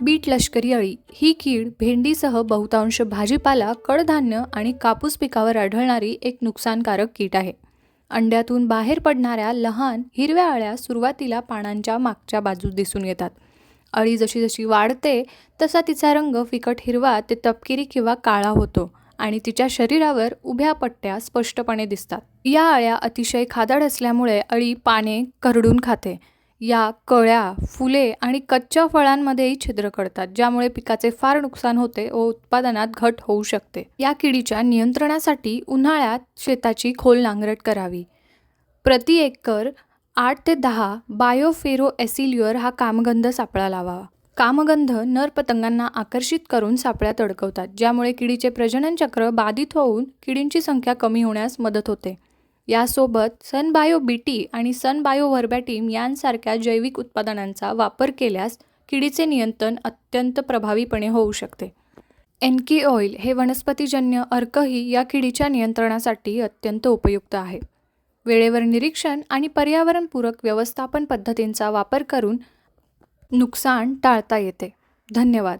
Bit लष्करी अळी. ही कीड भेंडीसह बहुतांश भाजीपाला कडधान्य आणि कापूस पिकावर आढळणारी एक नुकसानकारक कीट आहे. अंड्यातून बाहेर पडणाऱ्या लहान हिरव्या अळ्या सुरुवातीला पानांच्या मागच्या बाजूस दिसून येतात. अळी जशी जशी वाढते तसा तिचा रंग फिकट हिरवा ते तपकिरी किंवा काळा होतो आणि तिच्या शरीरावर उभ्या पट्ट्या स्पष्टपणे दिसतात. या अळ्या अतिशय खादाड असल्यामुळे अळी पाने करडून खाते. या कळ्या फुले आणि कच्च्या फळांमध्येही छिद्र करतात ज्यामुळे पिकाचे फार नुकसान होते व उत्पादनात घट होऊ शकते. या किडीच्या नियंत्रणासाठी उन्हाळ्यात शेताची खोल नांगरट करावी. प्रति एकर आठ ते दहा बायोफेरो एसिल्युअर हा कामगंध सापळा लावावा. कामगंध नर पतंगांना आकर्षित करून सापळ्यात अडकवतात ज्यामुळे किडीचे प्रजनन चक्र बाधित होऊन किडींची संख्या कमी होण्यास मदत होते. यासोबत सनबायो बीटी आणि सनबायो व्हर्बॅटीम यांसारख्या जैविक उत्पादनांचा वापर केल्यास किडीचे नियंत्रण अत्यंत प्रभावीपणे होऊ शकते. एनकी ऑइल हे वनस्पतीजन्य अर्कही या किडीच्या नियंत्रणासाठी अत्यंत उपयुक्त आहे. वेळेवर निरीक्षण आणि पर्यावरणपूरक व्यवस्थापन पद्धतींचा वापर करून नुकसान टाळता येते. धन्यवाद.